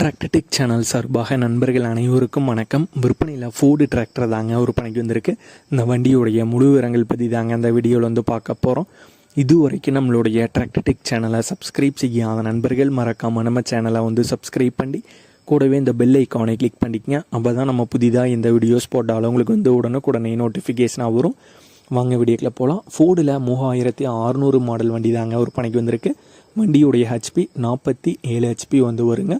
Tractor Tech channel சார்பாக நண்பர்கள் அனைவருக்கும் வணக்கம். விற்பனையில் ஃபோர்டு டிராக்டர் தாங்க விற்பனைக்கு வந்திருக்கு. இந்த வண்டியுடைய முழு விவரங்கள் பற்றி தாங்க அந்த வீடியோவில் வந்து பார்க்க போகிறோம் இது வரைக்கும் நம்மளுடைய டிராக்டர்டெக் சேனலை சப்ஸ்கிரைப் செய்யாத நண்பர்கள் மறக்காமல் நம்ம சேனலை வந்து சப்ஸ்கிரைப் பண்ணி கூடவே இந்த பெல் ஐக்கானை கிளிக் பண்ணிக்கங்க. அப்போ தான் நம்ம புதிதாக இந்த வீடியோஸ் போட்டாலும் உங்களுக்கு வந்து உடனுக்குடனே நோட்டிஃபிகேஷனாக வரும். வாங்க வீடியோக்கில் போகலாம் ஃபோர்டில் மூவாயிரத்தி அறநூறு மாடல் வண்டி தாங்க விற்பனைக்கு வந்திருக்கு. வண்டியுடைய ஹெச்பி நாற்பத்தி ஏழு ஹெச்பி வந்து வருங்க.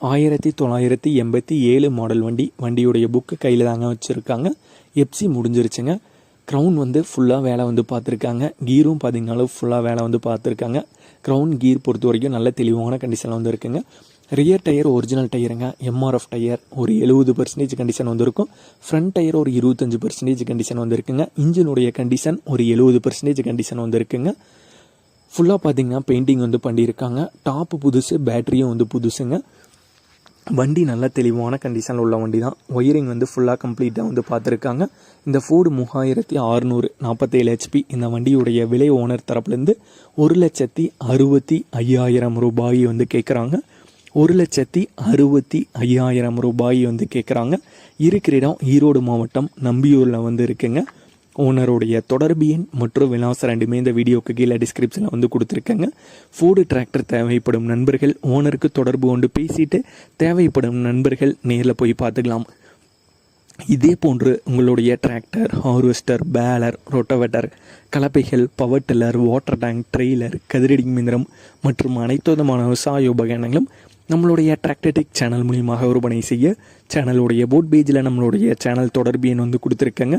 ஆயிரத்தி தொள்ளாயிரத்தி எண்பத்தி ஏழு மாடல் வண்டி வண்டியுடைய புக்கு கையில் தாங்க வச்சுருக்காங்க. எப்சி முடிஞ்சிருச்சுங்க. க்ரௌன் வந்து ஃபுல்லாக வேலை வந்து பார்த்துருக்காங்க. கீரும் பார்த்தீங்கனாலும் ஃபுல்லாக வேலை வந்து பார்த்துருக்காங்க. க்ரௌன் கீர் பொறுத்த வரைக்கும் நல்ல தெளிவான கண்டிஷனில் வந்து இருக்குங்க. ரியர் டயர் ஒரிஜினல் டயருங்க எம்ஆர்எஃப் டயர் ஒரு எழுபது பர்சன்டேஜ் கண்டிஷன் வந்திருக்கும் ஃப்ரண்ட் டயர் ஒரு இருபத்தஞ்சு பர்சன்டேஜ் கண்டிஷன் வந்திருக்குங்க இன்ஜினுடைய கண்டிஷன் ஒரு எழுபது பர்சன்டேஜ் கண்டிஷன் வந்திருக்குங்க ஃபுல்லாக பார்த்தீங்கன்னா பெயிண்டிங் வந்து பண்ணியிருக்காங்க. டாப்பு புதுசு பேட்டரியும் வந்து புதுசுங்க. வண்டி நல்ல தெளிவான கண்டிஷனில் உள்ள வண்டி தான் ஒயரிங் வந்து ஃபுல்லாக கம்ப்ளீட்டாக வந்து பார்த்துருக்காங்க. இந்த ஃபோர்டு மூவாயிரத்தி அறுநூறு நாற்பத்தேழு ஹெச்பி இந்த வண்டியுடைய விலை ஓனர் தரப்புலேருந்து ஒரு லட்சத்தி அறுபத்தி ஐயாயிரம் ரூபாய் வந்து கேட்குறாங்க ஒரு லட்சத்தி அறுபத்தி ஐயாயிரம் ரூபாய் வந்து கேட்குறாங்க இருக்கிற இடம் ஈரோடு மாவட்டம் நம்பியூரில் வந்து இருக்குங்க. ஓனருடைய தொடர்பு எண் மற்றும் விலாசம் ரெண்டுமே இந்த வீடியோக்கு கீழே டிஸ்கிரிப்ஷனில் வந்து கொடுத்துருக்கேங்க. ஃபோர்டு டிராக்டர் தேவைப்படும் நண்பர்கள் ஓனருக்கு தொடர்பு கொண்டு பேசிட்டு தேவைப்படும் நண்பர்கள் நேரில் போய் பார்த்துக்கலாம். இதே போன்று உங்களுடைய tractor harvester baler rotavator கலப்பைகள் power tiller water tank trailer கதிரடி மிந்திரம் மற்றும் அனைத்து விதமான விவசாய உபகரணங்களும் நம்மளுடைய டிராக்டடிக் சேனல் மூலியமாக விற்பனை செய்ய சேனலுடைய போட் பேஜில் நம்மளுடைய சேனல் தொடர்பு எண் வந்து கொடுத்துருக்கேங்க.